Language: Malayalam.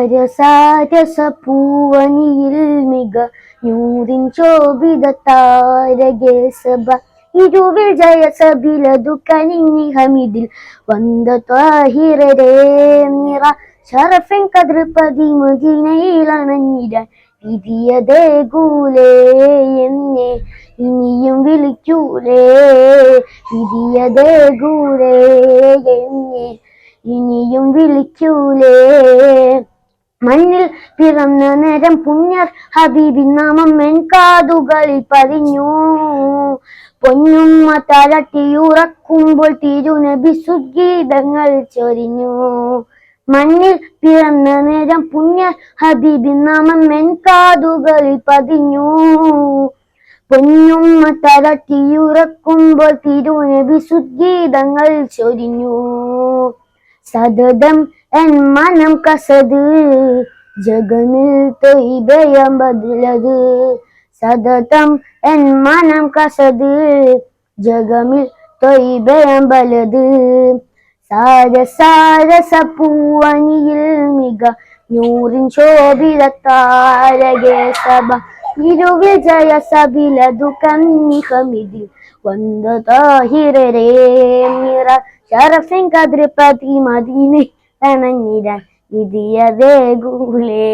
സരസാരസ പൂവനിയിൽ മിക നൂറിൻ ശോഭിത താരകേ സഭ. ഇരുവിൽ ജയസബിലതു കനിഞ്ഞി ഹമിദിൽ വந்த ത്വാഹിരരേ നിറ. ഷറഫൻ കതൃപതി മദീനയിലണഞ്ഞിടാൻ വിധിയതേ ഗൂലേ എന്നെ. ഇനിയും വിളിക്കൂലേ വിധിയതേ ഗൂലേ എന്നെ. ഇനിയും വിളിക്കൂലേ മണ്ണിൽ പിറന്ന നേരം പുണ്യർ ഹബീബി നാമം മെൻകാതുകളിൽ പതിഞ്ഞു. പൊന്നുമ്മ തലട്ടിയുറക്കുമ്പോൾ തിരുനബി സുഗീതങ്ങൾ ചൊരിഞ്ഞു. മണ്ണിൽ പിറന്ന നേരം പുണ്യർ ഹബീബി നാമം മെൻകാതുകളിൽ പതിഞ്ഞു. പൊന്നുമ്മ തലട്ടിയുറക്കുമ്പോൾ തിരുനബി സുഗീതങ്ങൾ ചൊരിഞ്ഞു. സതതം എൻ മനം കസത് ജഗമിൽ തൊയ്ബയം ബദലത്. സതതം എൻ മനം കസത് ജഗമിൽ തൊയ്ബയം ബലത്. സാരസാരസ പൂവണിയിൽ മിക നൂറിൻ ശോഭിത താരകേ സഭ. ഇരുവിജയ സബിലതു കന്നിഹമിതിൽ വந்த താഹിരരേ നിറ. ശരഫിൻ കതിർപതി മദീനെ അണഞ്ഞിടാൻ വിധിയതേ ഗൂലേ